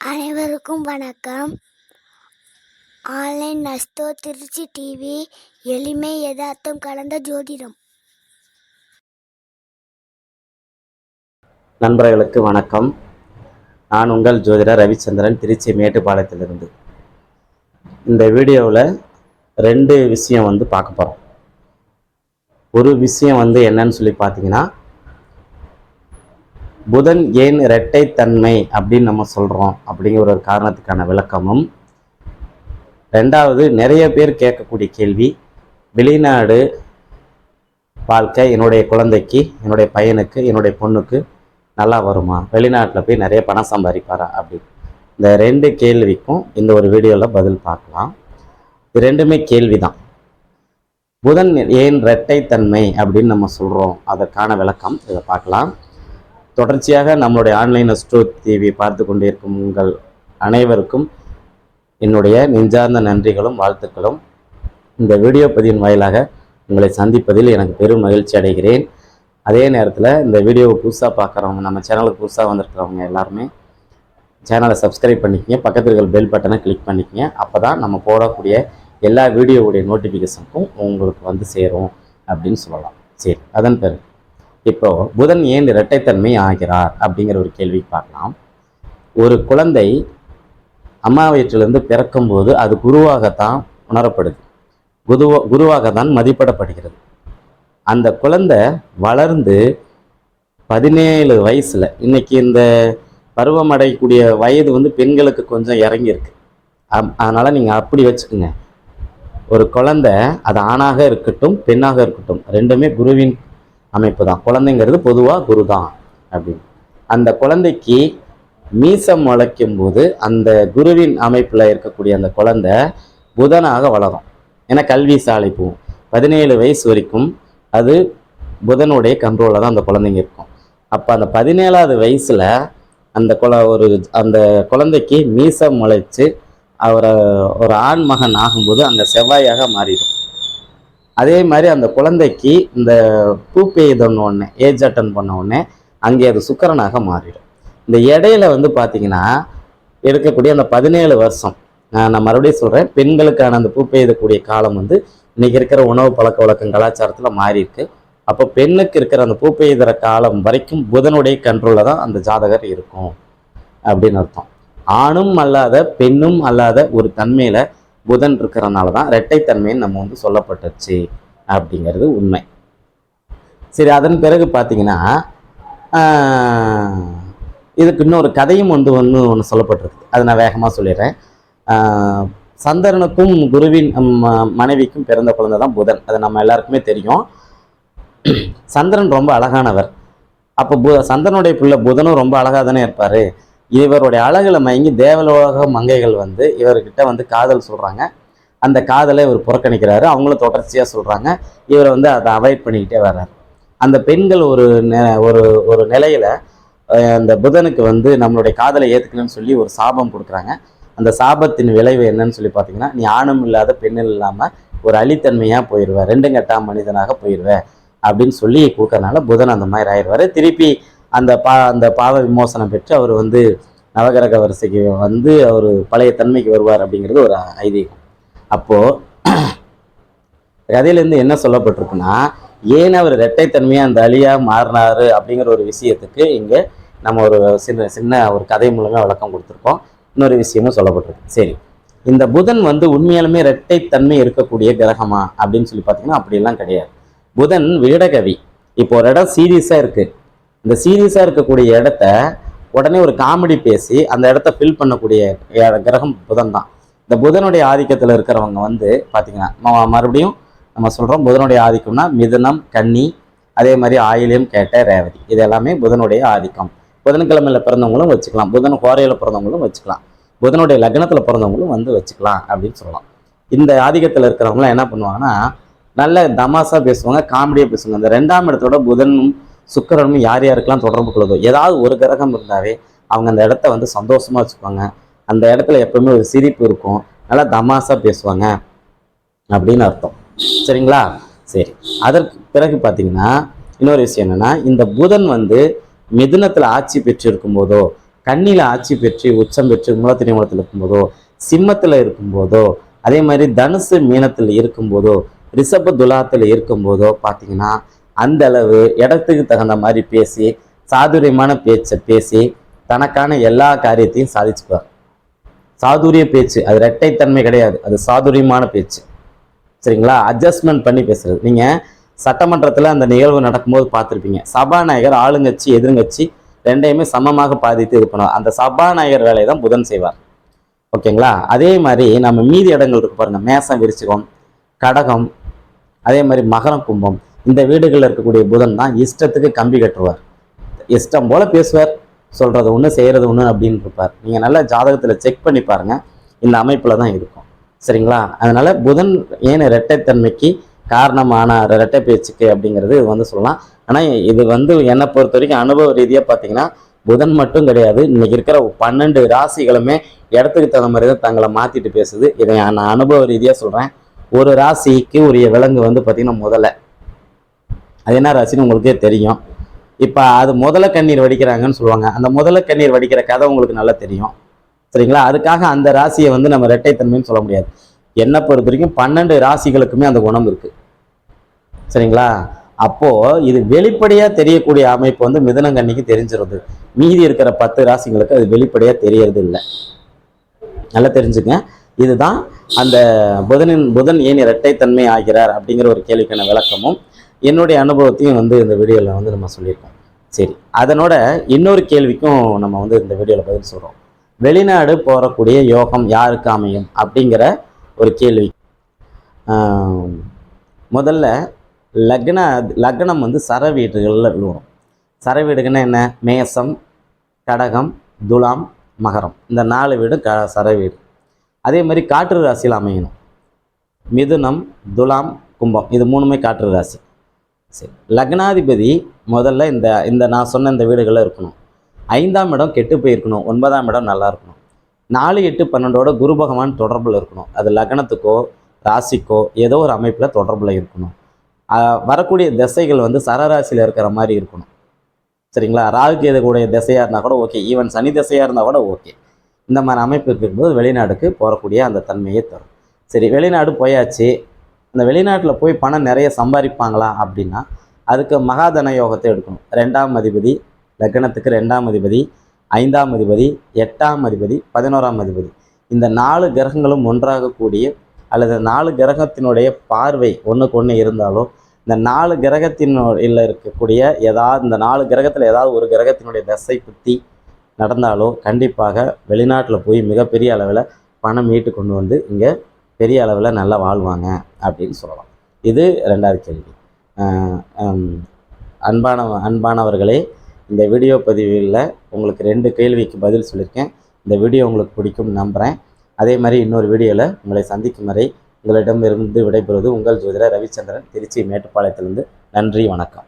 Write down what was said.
அனைவருக்கும் வணக்கம். Online நஸ்தோ Trichy TV எளிமை யதார்த்தம் கலந்த ஜோதிடம். நண்பர்களுக்கு வணக்கம். நான் உங்கள் ஜோதிடர் ரவிச்சந்திரன் திருச்சி மேட்டுப்பாளையத்திலிருந்து. இந்த வீடியோவில் ரெண்டு விஷயம் வந்து பார்க்க போகிறோம் ஒரு விஷயம் வந்து என்னன்னு சொல்லி பார்த்தீங்கன்னா புதன் ஏன் இரட்டைத்தன்மை அப்படின்னு நம்ம சொல்கிறோம் அப்படிங்கிற ஒரு காரணத்துக்கான விளக்கமும். ரெண்டாவது நிறைய பேர் கேட்கக்கூடிய கேள்வி வெளிநாடு வாழ்க்கை என்னுடைய குழந்தைக்கு என்னுடைய பையனுக்கு என்னுடைய பொண்ணுக்கு நல்லா வருமா? வெளிநாட்டில் போய் நிறைய பணம் சம்பாதிப்பாரா அப்படின்னு இந்த ரெண்டு கேள்விக்கும் இந்த ஒரு வீடியோவில் பதில் பார்க்கலாம். இது ரெண்டுமே கேள்வி தான் புதன் ஏன் இரட்டைத்தன்மை அப்படின்னு நம்ம சொல்கிறோம் அதற்கான விளக்கம் இதை பார்க்கலாம். தொடர்ச்சியாக நம்மளுடைய ஆன்லைன் அஸ்ட்ரோ டிவி பார்த்து கொண்டிருக்கும் உங்கள் அனைவருக்கும் என்னுடைய நெஞ்சார்ந்த நன்றிகளும் வாழ்த்துக்களும். இந்த வீடியோ பதிவின் வாயிலாக உங்களை சந்திப்பதில் எனக்கு பெரும் மகிழ்ச்சி அடைகிறேன். அதே நேரத்தில் இந்த வீடியோவை புதுசாக பார்க்குறவங்க நம்ம சேனலுக்கு புதுசாக வந்திருக்கிறவங்க எல்லாருமே சேனலை சப்ஸ்கிரைப் பண்ணிக்கங்க பக்கத்தில் இருக்கிற பெல் பட்டனை கிளிக் பண்ணிக்கங்க. அப்போ தான் நம்ம போடக்கூடிய எல்லா வீடியோவுடைய நோட்டிஃபிகேஷனுக்கும் உங்களுக்கு வந்து சேரும் அப்படின்னு சொல்லலாம். சரி அதன் பிறகு. இப்போ புதன் ஏன் இரட்டைத்தன்மை ஆகிறார் அப்படிங்கிற ஒரு கேள்வி பார்க்கலாம். ஒரு குழந்தை அம்மா வயிற்றிலிருந்து பிறக்கும்போது அது குருவாகத்தான் உணரப்படுது. குருவா குருவாக தான் மதிப்பிடப்படுகிறது. அந்த குழந்தை வளர்ந்து பதினேழு வயசில் இன்னைக்கு இந்த பருவம் அடையக்கூடிய வயது வந்து பெண்களுக்கு கொஞ்சம் இறங்கியிருக்கு. அம் அதனால் நீங்கள் அப்படி வச்சுக்கோங்க. ஒரு குழந்தை அது ஆணாக இருக்கட்டும் பெண்ணாக இருக்கட்டும் ரெண்டுமே குருவின் அமைப்பு தான் குழந்தைங்கிறது பொதுவாக குரு தான் அப்படின்னு. அந்த குழந்தைக்கு மீசம் வளைக்கும் போது அந்த குருவின் அமைப்பில் இருக்கக்கூடிய அந்த குழந்தை புதனாக வளரும். ஏன்னா கல்வி சாலை போகும். பதினேழு வயசு வரைக்கும் அது புதனுடைய கண்ட்ரோலில் தான் அந்த குழந்தைங்க இருக்கும். அப்போ அந்த பதினேழாவது வயசில் அந்த குல ஒரு அந்த குழந்தைக்கு மீசம் முளைச்சு அவரை ஒரு ஆண் மகன் ஆகும்போது அந்த செவ்வாயாக மாறிடும். அதே மாதிரி அந்த குழந்தைக்கு இந்த பூ பெய்தொன்னு ஒன்று ஏஜ் அட்டன் பண்ண உடனே அங்கே அது சுக்கரனாக மாறிடும். இந்த இடையில வந்து பார்த்தீங்கன்னா எடுக்கக்கூடிய அந்த பதினேழு வருஷம் நான் மறுபடியும் சொல்கிறேன் பெண்களுக்கான அந்த பூ பெய்தக்கூடிய காலம் வந்து இன்னைக்கு இருக்கிற உணவு பழக்க வழக்கம் கலாச்சாரத்தில் மாறி இருக்கு அப்போ பெண்ணுக்கு இருக்கிற அந்த பூ பெய்கிற காலம் வரைக்கும் புதனுடைய கண்ட்ரோலில் தான் அந்த ஜாதகர் இருக்கும் அப்படின்னு அர்த்தம். ஆணும் அல்லாத பெண்ணும் அல்லாத ஒரு தன்மையில் புதன் இருக்கிறனால தான் இரட்டைத்தன்மைன்னு நம்ம வந்து சொல்லப்பட்டுச்சு அப்படிங்கிறது உண்மை. சரி அதன் பிறகு பார்த்தீங்கன்னா இதுக்கு இன்னொரு கதையும் வந்து ஒன்று ஒன்று சொல்லப்பட்டிருக்கு. அதை நான் வேகமாக சொல்லிடுறேன். சந்தரனுக்கும் சந்திரனுக்கும் குருவின் மனைவிக்கும் பிறந்த குழந்தை தான் புதன். அது நம்ம எல்லாருக்குமே தெரியும். சந்திரன் ரொம்ப அழகானவர். அப்போ பு சந்திரனுடைய பிள்ளை புதனும் ரொம்ப அழகாக தானே இருப்பார். இவருடைய அழகில் மயங்கி தேவலோக மங்கைகள் வந்து இவர்கிட்ட வந்து காதல் சொல்கிறாங்க அந்த காதலை இவர் புறக்கணிக்கிறாரு. அவங்களும் தொடர்ச்சியாக சொல்கிறாங்க இவர் வந்து அதை அவாய்ட் பண்ணிக்கிட்டே வர்றாரு. அந்த பெண்கள் ஒரு நெ- ஒரு ஒரு நிலையில் அந்த புதனுக்கு வந்து நம்மளுடைய காதலை ஏற்றுக்கணும்னு சொல்லி ஒரு சாபம் கொடுக்குறாங்க. அந்த சாபத்தின் விளைவு என்னன்னு சொல்லி பார்த்தீங்கன்னா நீ ஆணும் இல்லாத பெண்ணும் இல்லாமல் ஒரு அழித்தன்மையாக போயிடுவேன் ரெண்டு கட்டா மனிதனாக போயிடுவேன் அப்படின்னு சொல்லி கொடுக்கறனால புதன் அந்த மாதிரி ஆயிடுவார் திருப்பி அந்த பா அந்த பாவ விமோசனம் பெற்று அவர் வந்து நவகிரக வரிசைக்கு வந்து அவர் பழைய தன்மைக்கு வருவார் அப்படிங்கிறது ஒரு ஐதீகம். அப்போது கதையிலேருந்து என்ன சொல்லப்பட்டிருக்குன்னா ஏன் அவர் இரட்டைத்தன்மையாக அந்த அழியாக மாறினாரு அப்படிங்கிற ஒரு விஷயத்துக்கு இங்கே நம்ம ஒரு சின்ன சின்ன ஒரு கதை மூலமாக விளக்கம் கொடுத்துருக்கோம். இன்னொரு விஷயமும் சொல்லப்பட்டிருக்கு. சரி. இந்த புதன் வந்து உண்மையாலுமே இரட்டைத்தன்மை இருக்கக்கூடிய கிரகமா அப்படின்னு சொல்லி பார்த்தீங்கன்னா அப்படியெல்லாம் கிடையாது. புதன் வீடகவி. இப்போ ஒரு இடம் சீரியஸாக இருக்குது இந்த சீரியஸாக இருக்கக்கூடிய இடத்த உடனே ஒரு காமெடி பேசி அந்த இடத்த ஃபில் பண்ணக்கூடிய கிரகம் புதன் தான். இந்த புதனுடைய ஆதிக்கத்தில் இருக்கிறவங்க வந்து பார்த்தீங்கன்னா மறுபடியும் நம்ம சொல்கிறோம் புதனுடைய ஆதிக்கம்னா மிதுனம் கன்னி அதே மாதிரி ஆயிலியம் கேட்ட ரேவதி. இது எல்லாமே புதனுடைய ஆதிக்கம். புதன்கிழமையில் பிறந்தவங்களும் வச்சுக்கலாம். புதன் கோரையில் பிறந்தவங்களும் வச்சுக்கலாம். புதனுடைய லக்னத்தில் பிறந்தவங்களும் வந்து வச்சுக்கலாம் அப்படின்னு சொல்லலாம். இந்த ஆதிக்கத்தில் இருக்கிறவங்களாம் என்ன பண்ணுவாங்கன்னா நல்ல தமாசாக பேசுவாங்க காமெடியாக பேசுவாங்க. இந்த ரெண்டாம் இடத்தோட புதனும் சுக்கரனும் யார் யாருக்கெல்லாம் தொடர்பு கொள்ளுதோ ஏதாவது ஒரு கிரகம் இருந்தாவே அவங்க அந்த இடத்த வந்து சந்தோஷமா வச்சுக்குவாங்க. அந்த இடத்துல எப்பவுமே ஒரு சிரிப்பு இருக்கும். நல்லா தமாசா பேசுவாங்க அப்படின்னு அர்த்தம். சரிங்களா? சரி. அதற்கு பிறகு பார்த்தீங்கன்னா இன்னொரு விஷயம் என்னன்னா இந்த புதன் வந்து மிதுனத்தில் ஆட்சி பெற்று இருக்கும்போதோ கண்ணியில் ஆட்சி பெற்று உச்சம் பெற்று மூலத்திரை மூலத்தில் இருக்கும்போதோ சிம்மத்தில் இருக்கும்போதோ அதே மாதிரி தனுசு மீனத்தில் இருக்கும்போதோ ரிஷப துலாத்தில் இருக்கும்போதோ பார்த்தீங்கன்னா அந்த அளவு இடத்துக்கு தகுந்த மாதிரி பேசி சாதுரியமான பேச்சை பேசி தனக்கான எல்லா காரியத்தையும் சாதிச்சுக்குவார். சாதுரிய பேச்சு அது இரட்டைத்தன்மை கிடையாது. அது சாதுரியமான பேச்சு. சரிங்களா? அட்ஜஸ்ட்மெண்ட் பண்ணி பேசுறது. நீங்கள் சட்டமன்றத்தில் அந்த நிகழ்வு நடக்கும்போது பார்த்துருப்பீங்க. சபாநாயகர் ஆளுங்கட்சி எதிர்கட்சி ரெண்டையுமே சமமாக பாதித்து இது பண்ணுவார். அந்த சபாநாயகர் வேலையை தான் புதன் செய்வார். ஓகேங்களா? அதே மாதிரி நம்ம மீதி இடங்கள் இருக்கு பாருங்க. மேசம் விரிச்சிகம் கடகம் அதே மாதிரி மகரம் கும்பம். இந்த வீடுகளில் இருக்கக்கூடிய புதன் தான் இஷ்டத்துக்கு கம்பி கட்டுவார் இஷ்டம் போல பேசுவார் சொல்கிறது ஒன்று செய்கிறது ஒன்று அப்படின்னு இருப்பார். நீங்கள் நல்லா ஜாதகத்தில் செக் பண்ணி பாருங்கள் இந்த அமைப்பில் தான் இருக்கும். சரிங்களா? அதனால் புதன் ஏன் இரட்டைத்தன்மைக்கு காரணமான இரட்டை பேச்சுக்கு அப்படிங்கிறது இது வந்து சொல்லலாம். ஆனால் இது வந்து என்னை பொறுத்த வரைக்கும் அனுபவ ரீதியாக பார்த்தீங்கன்னா புதன் மட்டும் கிடையாது. இன்னைக்கு இருக்கிற பன்னெண்டு ராசிகளுமே இடத்துக்கு தகுந்த மாதிரி தான் தங்களை மாற்றிட்டு பேசுது. இதை நான் அனுபவ ரீதியாக சொல்கிறேன் ஒரு ராசிக்கு உரிய விலங்கு வந்து பார்த்திங்கன்னா முதல்ல அது என்ன ராசின்னு உங்களுக்கே தெரியும். இப்போ அது முதல கண்ணீர் வடிக்கிறாங்கன்னு சொல்லுவாங்க. அந்த முதல கண்ணீர் வடிக்கிற கதை உங்களுக்கு நல்லா தெரியும். சரிங்களா? அதுக்காக அந்த ராசியை வந்து நம்ம இரட்டைத்தன்மைன்னு சொல்ல முடியாது. என்னை பொறுத்த வரைக்கும் பன்னெண்டு ராசிகளுக்குமே அந்த குணம் இருக்குது சரிங்களா? அப்போது இது வெளிப்படையாக தெரியக்கூடிய அமைப்பு வந்து மிதனங்கண்ணிக்கு தெரிஞ்சிருது. மீதி இருக்கிற பத்து ராசிங்களுக்கு அது வெளிப்படையாக தெரியறது இல்லை. நல்லா தெரிஞ்சுங்க. இதுதான் அந்த புதனின் புதன் ஏன் இரட்டைத்தன்மை ஆகிறார் அப்படிங்கிற ஒரு கேள்விக்கான விளக்கமும். என்னுடைய அனுபவத்தையும் வந்து இந்த வீடியோவில் வந்து நம்ம சொல்லியிருக்கோம். சரி அதனோட இன்னொரு கேள்விக்கும் நம்ம வந்து இந்த வீடியோவில் பதில் சொல்கிறோம் வெளிநாடு போகக்கூடிய யோகம் யாருக்கு அமையும் அப்படிங்கிற ஒரு கேள்வி. முதல்ல லக்ன லக்னம் வந்து சர வீடுகளில் விழுவோம். சர வீடுகள்னா என்ன? மேசம் கடகம் துலாம் மகரம். இந்த நாலு வீடும் க சர வீடு. அதே மாதிரி காற்று ராசியில் அமையணும். மிதுனம் துலாம் கும்பம். இது மூணுமே காற்று ராசி. சரி. லக்னாதிபதி முதல்ல இந்த இந்த நான் சொன்ன இந்த வீடுகளில் இருக்கணும். ஐந்தாம் இடம் கெட்டு போயிருக்கணும். ஒன்பதாம் இடம் நல்லா இருக்கணும். நாலு எட்டு பன்னெண்டோட குரு பகவான் தொடர்பில் இருக்கணும். அது லக்னத்துக்கோ ராசிக்கோ ஏதோ ஒரு அமைப்பில் தொடர்பில் இருக்கணும். வரக்கூடிய திசைகள் வந்து சரராசியில் இருக்கிற மாதிரி இருக்கணும். சரிங்களா? ராகு கேது திசையாக இருந்தால் கூட ஓகே. ஈவன் சனி திசையாக இருந்தால் கூட ஓகே. இந்த மாதிரி அமைப்பு இருக்கும்போது வெளிநாடுக்கு போகக்கூடிய அந்த தன்மையை தரும். சரி வெளிநாடு போயாச்சு. அந்த வெளிநாட்டில் போய் பணம் நிறைய சம்பாதிப்பாங்களா அப்படின்னா அதுக்கு மகாதன யோகத்தை எடுக்கணும். ரெண்டாம் அதிபதி லக்னத்துக்கு ரெண்டாம் அதிபதி ஐந்தாம் அதிபதி எட்டாம் அதிபதி பதினோராம் அதிபதி. இந்த நாலு கிரகங்களும் ஒன்றாக கூடிய அல்லது நாலு கிரகத்தினுடைய பார்வை ஒன்றுக்கு ஒன்று இருந்தாலோ இந்த நாலு கிரகத்தினுடைய இருக்கக்கூடிய ஏதாவது இந்த நாலு கிரகத்தில் ஏதாவது ஒரு கிரகத்தினுடைய தசை புத்தி நடந்தாலோ கண்டிப்பாக வெளிநாட்டில் போய் மிகப்பெரிய அளவில் பணம் மீட்டு கொண்டு வந்து இங்கே பெரிய அளவில் நல்லா வாழ்வாங்க அப்படின்னு சொல்லலாம். இது ரெண்டாவது கேள்வி. அன்பான அன்பானவர்களே இந்த வீடியோ பதிவில் உங்களுக்கு ரெண்டு கேள்விக்கு பதில் சொல்லியிருக்கேன் இந்த வீடியோ உங்களுக்கு பிடிக்கும் நம்புகிறேன் அதே மாதிரி இன்னொரு வீடியோவில் உங்களை சந்திக்கும் வரை உங்களிடமிருந்து விடைபெறுவது உங்கள் ஜோதிடர் ரவிச்சந்திரன் திருச்சி மேட்டுப்பாளையத்திலிருந்து. நன்றி வணக்கம்.